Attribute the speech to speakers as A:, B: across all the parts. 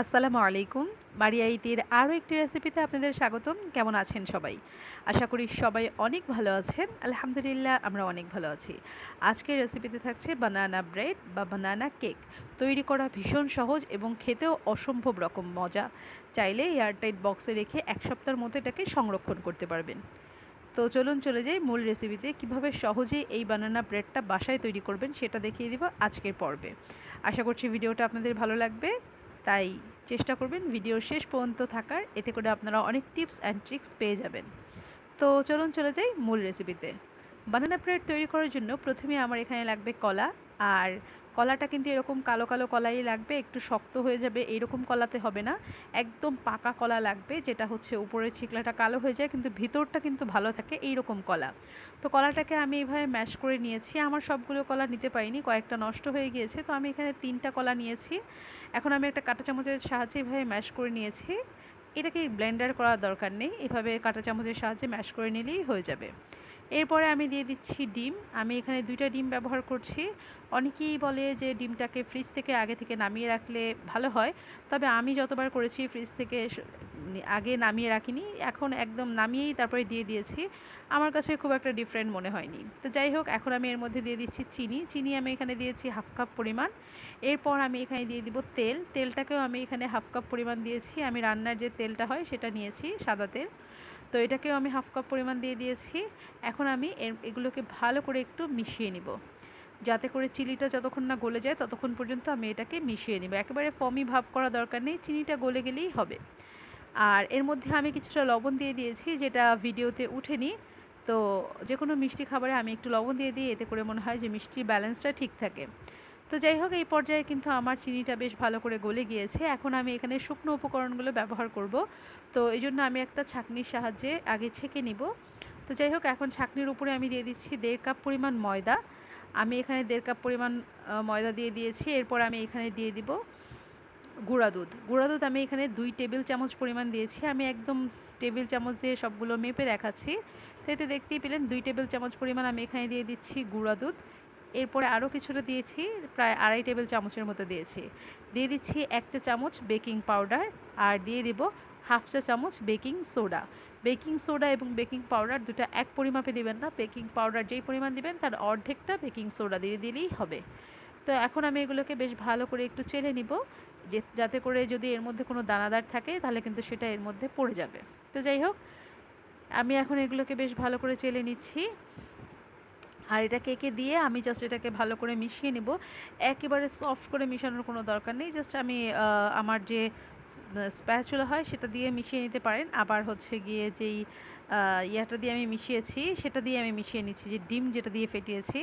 A: আসসালামু আলাইকুম। মারিয়া ইতির আরও একটি রেসিপিতে আপনাদের স্বাগতম। কেমন আছেন সবাই? আশা করি সবাই অনেক ভালো আছেন। আলহামদুলিল্লাহ, আমরা অনেক ভালো আছি। আজকের রেসিপিতে থাকছে বানানা ব্রেড বা বানানা কেক। তৈরি করা ভীষণ সহজ এবং খেতেও অসম্ভব রকম মজা। চাইলে এয়ারটাইট বক্সে রেখে এক সপ্তাহের মধ্যে এটাকে সংরক্ষণ করতে পারবেন। তো চলুন চলে যাই মূল রেসিপিতে। কীভাবে সহজেই এই বানানা ব্রেডটা বাসায় তৈরি করবেন সেটা দেখিয়ে দিব আজকের পর্বে। আশা করছি ভিডিওটা আপনাদের ভালো লাগবে। তাই চেষ্টা করবেন ভিডিওর শেষ পর্যন্ত থাকার। এতে করে আপনারা অনেক টিপস অ্যান্ড ট্রিক্স পেয়ে যাবেন। তো চলুন চলে যাই মূল রেসিপিতে বানানা ব্রেড তৈরি করার জন্য প্রথমে আমার এখানে লাগবে কলা আর কলাটা কিন্তু এরকম কালো কালো কলাই লাগবে, একটু শক্ত হয়ে যাবে এইরকম কলাতে হবে না। একদম পাকা কলা লাগবে, যেটা হচ্ছে উপরের চিকলাটা কালো হয়ে যায়, কিন্তু ভিতরটা কিন্তু ভালো থাকে এইরকম কলা। তো কলাটাকে আমি এইভাবে ম্যাশ করে নিয়েছি। আমার সবগুলো কলা নিতে পারিনি, কয়েকটা নষ্ট হয়ে গিয়েছে, তো আমি এখানে তিনটা কলা নিয়েছি। এখন আমি একটা কাঁটা চামচের সাহায্যে এইভাবে ম্যাশ করে নিয়েছি। এটাকে ব্লেন্ডার করার দরকার নেই, এভাবে কাঁটা চামচের সাহায্যে ম্যাশ করে নিলেই হয়ে যাবে। এরপরে আমি দিয়ে দিচ্ছি ডিম। আমি এখানে দুইটা ডিম ব্যবহার করছি। অনেকেই বলে যে ডিমটাকে ফ্রিজ থেকে আগে থেকে নামিয়ে রাখলে ভালো হয়। তবে আমি যতবার করেছি ফ্রিজ থেকে আগে নামিয়ে রাখিনি। এখন একদম নামিয়েই তারপরে দিয়ে দিয়েছি। আমার কাছে খুব একটা ডিফারেন্ট মনে হয়নি। তো যাই হোক, এখন আমি এর মধ্যে দিয়ে দিচ্ছি চিনি। চিনি আমি এখানে দিয়েছি হাফ কাপ পরিমাণ। এরপর আমি এখানে দিয়ে দিব তেল। তেলটাকেও আমি এখানে হাফ কাপ পরিমাণ দিয়েছি। আমি রান্নার যে তেলটা হয় সেটা নিয়েছি, সাদা তেল। তো এটাকেও আমি হাফ কাপ পরিমাণ দিয়ে দিয়েছি। এখন আমি এগুলোকে ভালো করে একটু মিশিয়ে নিব। যাতে করে চিনিটা যতক্ষণ না গলে যায় ততক্ষণ পর্যন্ত আমি এটাকে মিশিয়ে নিব। একেবারে ফমি ভাব করা দরকার নেই, চিনিটা গলে গেলেই হবে। আর এর মধ্যে আমি কিছুটা লবণ দিয়ে দিয়েছি, যেটা ভিডিওতে উঠেনি। তো যে কোনো মিষ্টি খাবারে আমি একটু লবণ দিয়ে দিই, এতে করে মনে হয় যে মিষ্টির ব্যালেন্সটা ঠিক থাকে। তো যাই হোক, এই পর্যায়ে কিন্তু আমার চিনিটা বেশ ভালো করে গলে গিয়েছে। এখন আমি এখানে শুকনো উপকরণগুলো ব্যবহার করব। তো এই জন্য আমি একটা ছাঁকনির সাহায্যে আগে ছেঁকে নিব। তো যাই হোক, এখন ছাঁকনির উপরে আমি দিয়ে দিচ্ছি দেড় কাপ পরিমাণ ময়দা। আমি এখানে দেড় কাপ পরিমাণ ময়দা দিয়ে দিয়েছি। এরপর আমি এখানে দিয়ে দিব গুঁড়া দুধ। গুঁড়া দুধ আমি এখানে দুই টেবিল চামচ পরিমাণ দিয়েছি। আমি একদম টেবিল চামচ দিয়ে সবগুলো মেপে দেখাচ্ছি। তো এতে দেখতেই পেলেন, দুই টেবিল চামচ পরিমাণ আমি এখানে দিয়ে দিচ্ছি গুঁড়া দুধ। এরপরে আরও কিছুটা দিয়েছি, প্রায় আড়াই টেবিল চামচের মতো দিয়েছি। দিয়ে দিচ্ছি এক চা চামচ বেকিং পাউডার আর দিয়ে দিব হাফ চা চামচ বেকিং সোডা। বেকিং সোডা এবং বেকিং পাউডার দুটো এক পরিমাপে দিবেন না, বেকিং পাউডার যেই পরিমাণ দিবেন তার অর্ধেকটা বেকিং সোডা দিয়ে দিলেই হবে। তো এখন আমি এগুলোকে বেশ ভালো করে একটু চেলে নিব, যে যাতে করে যদি এর মধ্যে কোনো দানাদার থাকে তাহলে কিন্তু সেটা এর মধ্যে পড়ে যাবে। তো যাই হোক, আমি এখন এগুলোকে বেশ ভালো করে চেলে নিচ্ছি। আর এটা কেকে দিয়ে আমি জাস্ট এটাকে ভালো করে মিশিয়ে নেব। একেবারে সফট করে মিশানোর কোনো দরকার নেই। জাস্ট আমি আমার যে স্প্যাচুলা হয় সেটা দিয়ে মিশিয়ে নিতে পারেন। আবার হচ্ছে গিয়ে যেই ইয়াটা দিয়ে আমি মিশিয়েছি সেটা দিয়ে আমি মিশিয়ে নিচ্ছি। যে ডিম যেটা দিয়ে ফেটিয়েছি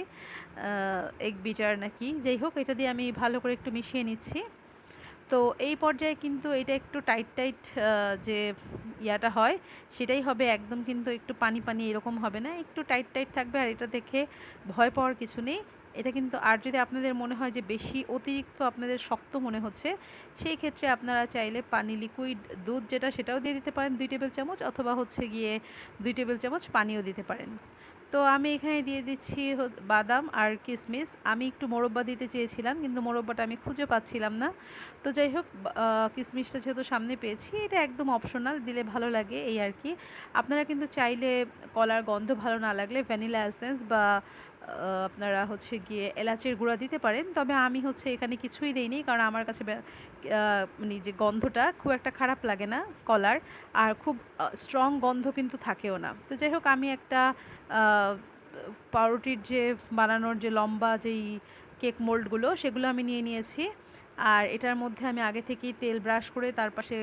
A: এগ বিটার নাকি, যাই হোক, এটা দিয়ে আমি ভালো করে একটু মিশিয়ে নিচ্ছি। তো এই পর্যায়ে কিন্তু এটা একটু টাইট টাইট যে ইয়াটা হয়, সেটাই হবে। একদম কিন্তু একটু পানি পানি এরকম হবে না। একটু টাইট টাইট থাকবে আর এটা দেখে ভয় পাওয়ার কিছু নেই। এটা কিন্তু, আর যদি আপনাদের মনে হয় যে বেশি অতিরিক্ত আপনাদের শক্ত মনে হচ্ছে, সেই ক্ষেত্রে আপনারা চাইলে পানি লিকুইড দুধ যেটা, সেটাও দিয়ে দিতে পারেন দুই টেবিল চামচ, অথবা হচ্ছে গিয়ে দুই টেবিল চামচ পানিও দিতে পারেন। তো আমি এখানে দিয়ে দিচ্ছি বাদাম আর কিশমিশ আমি একটু মোরব্বা দিতে চেয়েছিলাম, কিন্তু মোরব্বাটা আমি খুঁজে পাচ্ছিলাম না। তো যাই হোক কিশমিশটা যেহেতু সামনে পেয়েছি, এটা একদম অপশনাল দিলে ভালো লাগে এই আর কি। আপনারা কিন্তু চাইলে কলার গন্ধ ভালো না লাগলে, ভ্যানিলা এসেন্স বা আপনারা হচ্ছে গিয়ে এলাচের গুঁড়া দিতে পারেন। তবে আমি হচ্ছে এখানে কিছুই দেইনি কারণ আমার কাছে মানে যে গন্ধটা খুব একটা খারাপ লাগে না কলার। আর খুব স্ট্রং গন্ধ কিন্তু থাকেও না। তো যাই হোক, আমি একটা পাউরুটির যে বানানোর যে লম্বা যেই কেক মোল্ডগুলো, সেগুলো আমি নিয়ে নিয়েছি। আর এটার মধ্যে আমি আগে থেকেই তেল ব্রাশ করে তার পাশে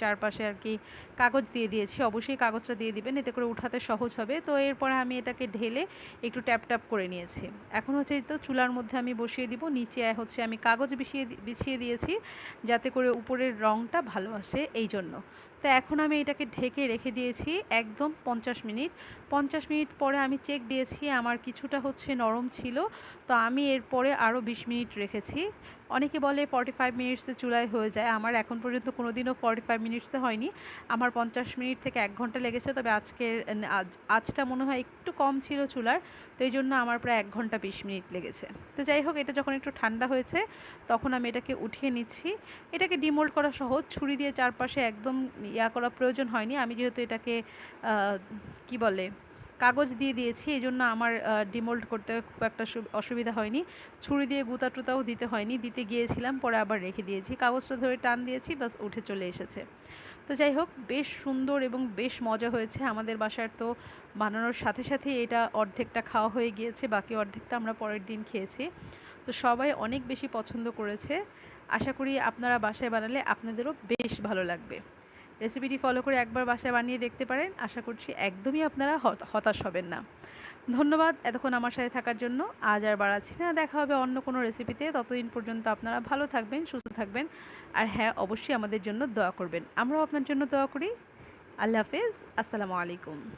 A: চারপাশে আর কি কাগজ দিয়ে দিয়েছি। অবশ্যই কাগজটা দিয়ে দিবেন, এতে করে উঠাতে সহজ হবে। তো এরপরে আমি এটাকে ঢেলে একটু ট্যাপ ট্যাপ করে নিয়েছি। এখন হচ্ছে তো চুলার মধ্যে আমি বসিয়ে দিব, নিচে হচ্ছে আমি কাগজ বিছিয়ে বিছিয়ে দিয়েছি যাতে করে উপরের রঙটা ভালো আসে এই জন্য। তো এখন আমি এটাকে ঢেকে রেখে দিয়েছি একদম পঞ্চাশ মিনিট। পঞ্চাশ মিনিট পরে আমি চেক দিয়েছি, আমার কিছুটা হচ্ছে নরম ছিল। তো আমি এরপরে আরও বিশ মিনিট রেখেছি। অনেকে বলে ফর্টি ফাইভ মিনিটসে চুলায় হয়ে যায়। আমার এখন পর্যন্ত কোনো দিনও ফর্টি ফাইভ মিনিটসে হয়নি। আমার পঞ্চাশ মিনিট থেকে এক ঘণ্টা লেগেছে, তবে আজকের, আজ, আজটা মনে হয় একটু কম ছিল চুলার, তো এই জন্য আমার প্রায় এক ঘণ্টা বিশ মিনিট লেগেছে। তো যাই হোক, এটা যখন একটু ঠান্ডা হয়েছে, তখন আমি এটাকে উঠিয়ে নিচ্ছি। এটাকে ডিমোল্ড করা সহজ, ছুরি দিয়ে চারপাশে একদম ইয়া করা প্রয়োজন হয়নি। আমি যেহেতু এটাকে কি বলে কাগজ দিয়ে দিয়েছি, এই জন্য আমার ডিমোল্ড করতে খুব একটা অসুবিধা হয়নি। ছুরি দিয়ে গুতা টুতাও দিতে হয়নি, দিতে গিয়েছিলাম, পরে আবার রেখে দিয়েছি। কাগজটা ধরে টান দিয়েছি বাস উঠে চলে এসেছে। তো যাই হোক, বেশ সুন্দর এবং বেশ মজা হয়েছে। আমাদের বাসার তো বানানোর সাথে সাথে এটা অর্ধেকটা খাওয়া হয়ে গিয়েছে, বাকি অর্ধেকটা আমরা পরের দিন খেয়েছি। তো সবাই অনেক বেশি পছন্দ করেছে। আশা করি আপনারা বাসায় বানালে আপনাদেরও বেশ ভালো লাগবে। রেসিপিটি ফলো করে একবার বাসায় বানিয়ে দেখতে পারেন। আশা করছি একদমই আপনারা হত- হতাশ হবেন না। ধন্যবাদ এতক্ষণ আমার সাথে থাকার জন্য। আজ আর বাড়াচ্ছি না। দেখা হবে অন্য কোনো রেসিপিতে ততদিন পর্যন্ত আপনারা ভালো থাকবেন, সুস্থ থাকবেন। আর হ্যাঁ অবশ্যই আমাদের জন্য দোয়া করবেন। আমরাও আপনার জন্য দোয়া করি। আল্লাহ হাফেজ। আসসালামু আলাইকুম।